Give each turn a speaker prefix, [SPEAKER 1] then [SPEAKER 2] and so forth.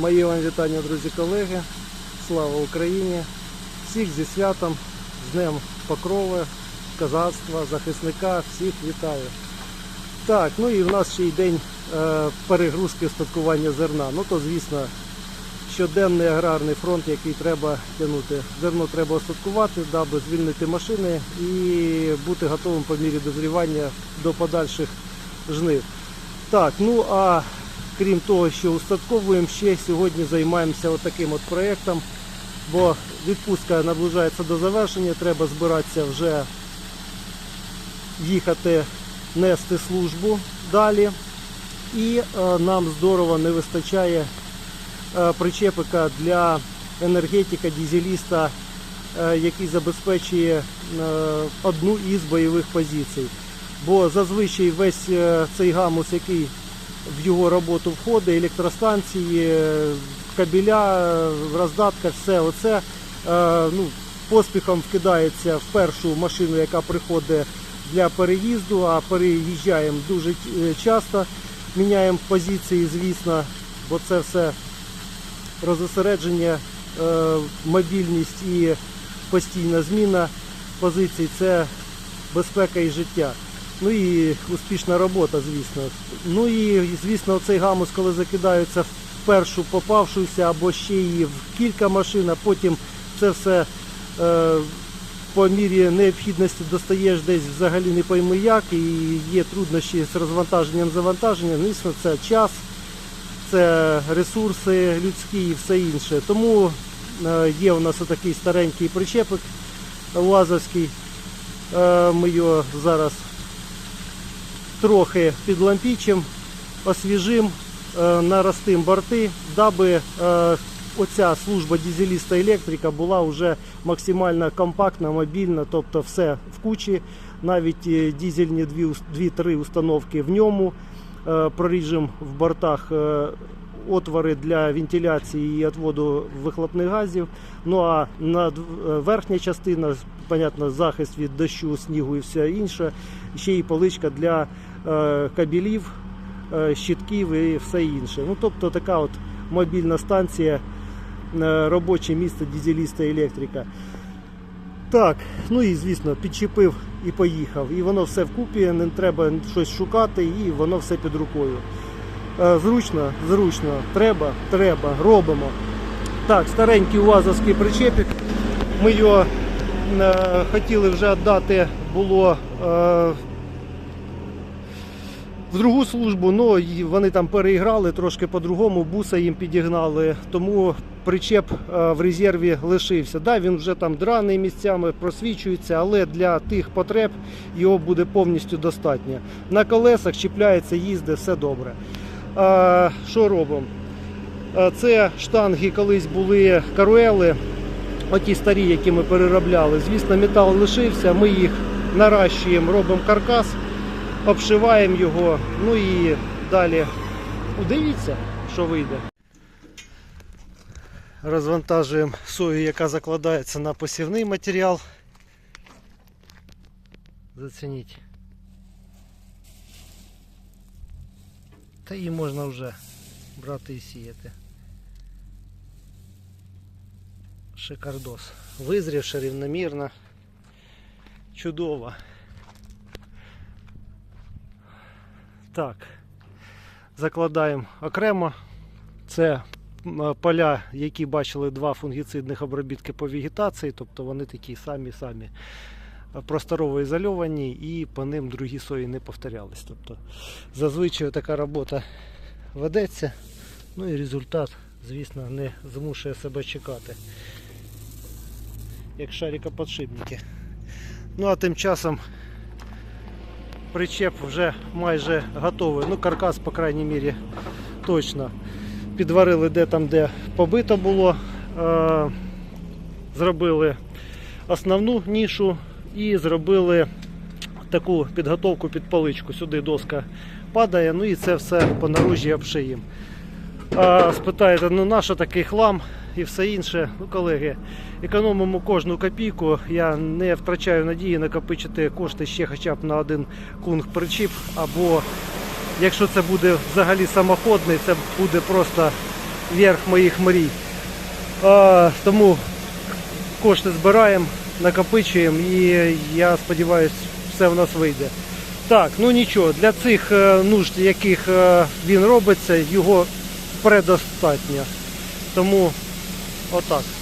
[SPEAKER 1] Мої вам вітання, друзі, колеги. Слава Україні! Всіх зі святом, з Днем Покрови, козацтва, захисника, всіх вітаю. Так, ну і в нас ще й день е, перегрузки устаткування зерна. Ну то звісно, щоденний аграрний фронт, який треба тягнути. Зерно треба остаткувати, даби звільнити машини і бути готовим по мірі дозрівання до подальших жнив. Так, ну а крім того, що устатковуємо, ще сьогодні займаємося отаким от проєктом, бо відпустка наближається до завершення, треба збиратися вже їхати нести службу далі. І е, нам здорово не вистачає е, причепика для енергетика, дізеліста, е, який забезпечує одну із бойових позицій. Бо зазвичай весь цей гамус, який в його роботу входить, електростанції, кабеля, роздатка, все оце. Е, ну, поспіхом вкидається в першу машину, яка приходить для переїзду, а переїжджаємо дуже е, часто, міняємо позиції, звісно, бо це все розосередження, е, мобільність і постійна зміна позицій. Це безпека і життя. Ну і успішна робота, звісно. Ну і звісно, цей гамус, коли закидається в першу попавшуюся або ще і в кілька машин, а потім це все е, по мірі необхідності достаєш десь взагалі не пойми як, і є труднощі з розвантаженням завантаженням. Звісно, це час, це ресурси людські і все інше. Тому е, є у нас отакий старенький причепик УАЗовський. Е, Ми його зараз трохи підлампічимо, освіжимо, е, наростимо борти, даби е, оця служба дізеліста електрика була вже максимально компактна, мобільна, тобто все в кучі, навіть е, дізельні 2-3 установки в ньому. Проріжемо в бортах отвори для вентиляції і відводу вихлопних газів. Ну а над- верхня частина, понятно, захист від дощу, снігу і все інше. Ще й поличка для кабелів, е, щитків і все інше. Ну, тобто така от мобільна станція, е, робоче місце дізеліста електрика. Так, ну і звісно, підчепив і поїхав. І воно все вкупі, не треба щось шукати, і воно все під рукою. Е, Зручно, зручно, треба, треба, робимо. Так, старенький УАЗовський причепик. Ми його е, хотіли вже віддати було е, в другу службу, але вони там переіграли трошки по-другому, буса їм підігнали, тому причеп е, в резерві лишився. Да, він вже там драний місцями просвічується, але для тих потреб його буде повністю достатньо. На колесах чіпляється, їздить, все добре. Е, Що робимо? Е, Це штанги колись були каруели, оті старі, які ми переробляли. Звісно, метал лишився, ми їх наращуємо, робимо каркас, обшиваємо його, ну і далі удивіться, що вийде. Розвантажуємо сою, яка закладається на посівний матеріал. Зацініть. Та її можна вже брати і сіяти. Шикардос. Визрівши рівномірно. Чудово. Так. Закладаємо окремо. Це поля, які бачили два фунгіцидних обробітки по вегетації, тобто вони такі самі-самі просторово ізольовані і по ним другі сої не повторялись. Тобто зазвичай така робота ведеться, ну і результат, звісно, не змушує себе чекати. Як шарикоподшипники. Ну а тим часом причеп вже майже готовий. Ну, каркас, по крайній мірі, точно. Підварили де там, де побито було. Е, зробили основну нішу і зробили таку підготовку під паличку. Сюди доска падає, ну і це все по наружі обшиємо. А, спитаєте, ну нащо такий хлам і все інше. Ну, колеги, економимо кожну копійку. Я не втрачаю надії накопичити кошти ще хоча б на один кунг причіп. Або якщо це буде взагалі самоходний, це буде просто верх моїх мрій. Е, тому кошти збираємо, накопичуємо і я сподіваюся, все в нас вийде. Так, ну нічого, для цих е, нужд, яких е, він робиться, його предостатньо. Тому отак.